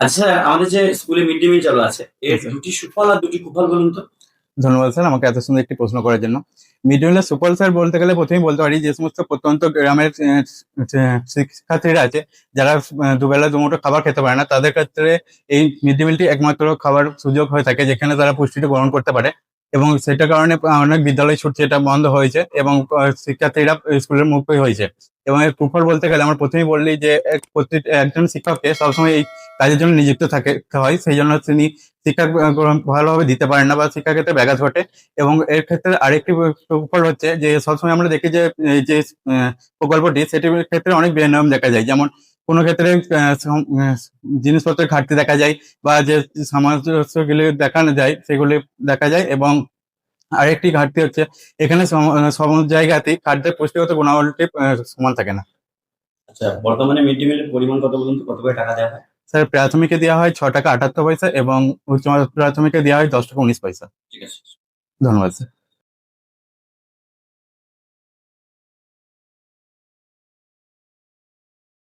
আচ্ছা আমাদের যে স্কুলে মিড ডে মিল চালু আছে এর। দুটি সুফল আর দুটি কুফল বলুন তো? ধন্যবাদ স্যার আমাকে এত সুন্দর একটি প্রশ্ন করার জন্য। মিড ডে মিলের সুফল স্যার বলতে গেলে প্রথমেই বলতে পারি যে সমস্ত প্রত্যন্ত গ্রামের শিক্ষার্থীরা আছে যারা দুবেলা দুমুঠো খাবার খেতে পারে না তাদের ক্ষেত্রে এই মিড ডে মিলটি একমাত্র খাবার সুযোগ হয়ে থাকে যেখানে তারা পুষ্টিটা গ্রহণ করতে পারে। এবং সেটার কারণে অনেক বিদ্যালয় ছুটছে এটা বন্ধ হয়েছে এবং শিক্ষার্থীরা স্কুলের মুক্তই হয়েছে। এবং এর কুফল বলতে গেলে আমার প্রথমেই বললি যে এক- প্রতি একজন শিক্ষককে সবসময় এই কাজের জন্য নিযুক্ত থাকে, হয়। সেই জন্য তিনি শিক্ষা গ্রহণ ভালোভাবে দিতে পারেন না বা শিক্ষা ক্ষেত্রে ব্যাঘাত ঘটে। এবং এর ক্ষেত্রে আরেকটি উপর হচ্ছে যে, সবসময় আমরা দেখি যে যে প্রকল্পটি সেটির ক্ষেত্রে অনেক বিনিয়ম দেখা যায়। যেমন কোনো ক্ষেত্রে জিনিসপত্রের ঘাটতি দেখা যায় বা যে সামঞ্জস্যগুলি দেখানো যায় সেগুলি দেখা যায়। এবং আরেকটি ঘাটতি হচ্ছে, এখানে সম- জায়গাতেই খাদ্যের পুষ্টিগত গুণাবলী সমান থাকে না। আচ্ছা বর্তমানে মিড ডে মিলের পরিমাণ কত বলুন তো কত করে টাকা দেওয়া হয়? স্যার প্রাথমিকে দেওয়া হয় ছ টাকা আটাত্তর পয়সা এবং উচ্চ প্রাথমিকে দেওয়া হয় দশ টাকা উনিশ পয়সা। ঠিক আছে। ধন্যবাদ স্যার।